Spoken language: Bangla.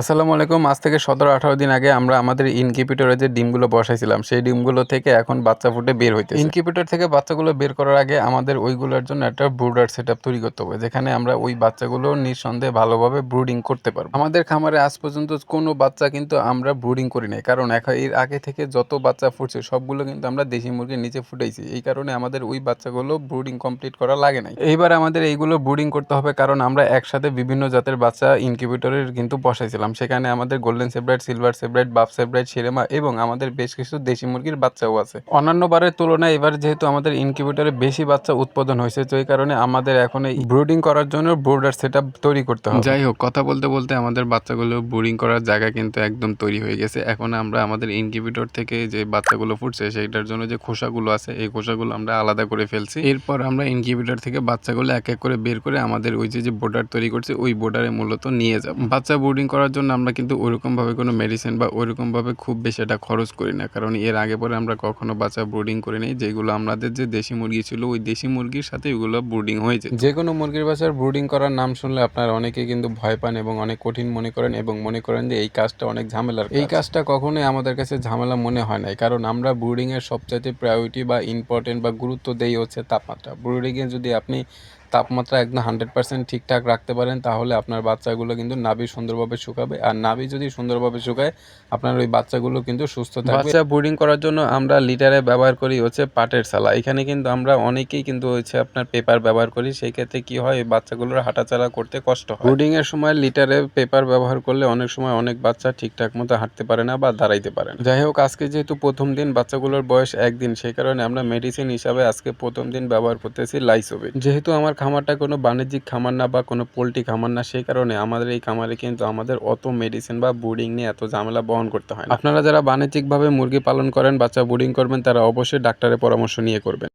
আসসালামু আলাইকুম। আজ থেকে সতেরো আঠারো দিন আগে আমরা আমাদের ইনকিউবেটরে যে ডিমগুলো বসাইছিলাম, সেই ডিমগুলো থেকে এখন বাচ্চা ফুটে বের হইতে ইনকিউবেটর থেকে বাচ্চাগুলো বের করার আগে আমাদের ওইগুলোর জন্য একটা ব্রুডার সেট তৈরি করতে হবে, যেখানে আমরা ওই বাচ্চাগুলো নিঃসন্দেহে ভালোভাবে ব্রুডিং করতে পারব। আমাদের খামারে আজ পর্যন্ত কোনো বাচ্চা কিন্তু আমরা ব্রুডিং করি নাই, কারণ এর আগে থেকে যত বাচ্চা ফুটছে, সবগুলো কিন্তু আমরা দেশি মুরগির নিচে ফুটাইছি। এই কারণে আমাদের ওই বাচ্চাগুলো ব্রুডিং কমপ্লিট করা লাগে নাই। এইবার আমাদের এইগুলো ব্রুডিং করতে হবে, কারণ আমরা একসাথে বিভিন্ন জাতের বাচ্চা ইনকিউবেটরের কিন্তু বসাইছিলাম। সেখানে আমাদের golden sebright silver sebright buff sebright সিরেমা এবং আমাদের বেশ কিছু দেশি মুরগির বাচ্চাও আছে। অন্যান্য বারের তুলনায় এবার যেহেতু আমাদের ইনকিউবেটরে বেশি বাচ্চা উৎপাদন হয়েছে, তো এই কারণে আমাদের এখন এই ব্রুডিং করার জন্য ব্রুডার সেট তৈরি করতে হবে। যাই হোক, কথা বলতে বলতে আমাদের বাচ্চাগুলো ব্রুডিং করার জায়গা কিন্তু একদম তৈরি হয়ে গেছে। এখন আমরা আমাদের ইনকিউবেটর থেকে যে বাচ্চাগুলো ফুটছে, সেইটার জন্য যে খোসাগুলো আছে, এই খোসাগুলো আমরা আলাদা করে ফেলছি। এরপর আমরা ইনকিউবেটর থেকে বাচ্চাগুলো এক এক করে বের করে আমাদের ওই যে যে বোর্ডার তৈরি করছে, ওই বোর্ডারে মূলত নিয়ে যাব। বাচ্চা ব্রুডিং করার জন্য আমরা কিন্তু ওইরকমভাবে কোনো মেডিসিন বা ওইরকম ভাবে খুব বেশি এটা খরচ করি না। কারণ এর আগে পরে আমরা কখনো বাচ্চা ব্রুডিং করি নাই, যেগুলো আমাদের যে দেশি মুরগি ছিল, ওই দেশি মুরগির সাথে ওইগুলো ব্রুডিং হয়েছে যে কোনো মুরগির বাচ্চার ব্রুডিং করার নাম শুনলে আপনারা অনেকে কিন্তু ভয় পান এবং অনেক কঠিন মনে করেন এবং মনে করেন যে এই কাজটা অনেক ঝামেলার এই কাজটা কখনোই আমাদের কাছে ঝামেলা মনে হয় নাই। কারণ আমরা ব্রুডিং এর সবচাইতে প্রায়োরিটি বা ইম্পর্টেন্ট বা গুরুত্ব দেই হচ্ছে তাপমাত্রা। ব্রুডিং এ যদি আপনি তাপমাত্রা একদম হান্ড্রেড পার্সেন্ট ঠিকঠাক রাখতে পারেন তাহলে আপনার বাচ্চাগুলো কিন্তু নাভি সুন্দরভাবে শুকাবে। আর নাভি যদি সুন্দরভাবে শুকায় আপনার ওই বাচ্চাগুলো কিন্তু সুস্থ থাকবে। বাচ্চা ব্রুডিং করার জন্য আমরা লিটারে ব্যবহার করি হচ্ছে পাটের সালা। এখানে কিন্তু আমরা অনেকেই কিন্তু হচ্ছে আপনার পেপার ব্যবহার করি। সেই ক্ষেত্রে কি হয় বাচ্চাগুলোর হাঁটাচলা করতে কষ্ট হয়। ব্রুডিং এর সময় লিটারে পেপার ব্যবহার করলে অনেক সময় অনেক বাচ্চা ঠিকঠাক মতো হাঁটতে পারে না বা দাঁড়াইতে পারে না। যাই হোক আজকে যেহেতু প্রথম দিন বাচ্চাগুলোর বয়স একদিন সেই কারণে আমরা মেডিসিন হিসাবে আজকে প্রথম দিন ব্যবহার করতেছি লাইসোবিট যেহেতু আমার খামারটা কোনো বাণিজ্যিক খামার না বা কোনো পোলট্রি খামার না, সেই কারণে আমাদের এই খামারে কিন্তু আমাদের অত মেডিসিন বা বোর্ডিং নিয়ে এত ঝামেলা বহন করতে হয় আপনারা যারা বাণিজ্যিকভাবে মুরগি পালন করেন, বাচ্চা বোর্ডিং করবেন, তারা অবশ্যই ডাক্তারের পরামর্শ নিয়ে করবেন।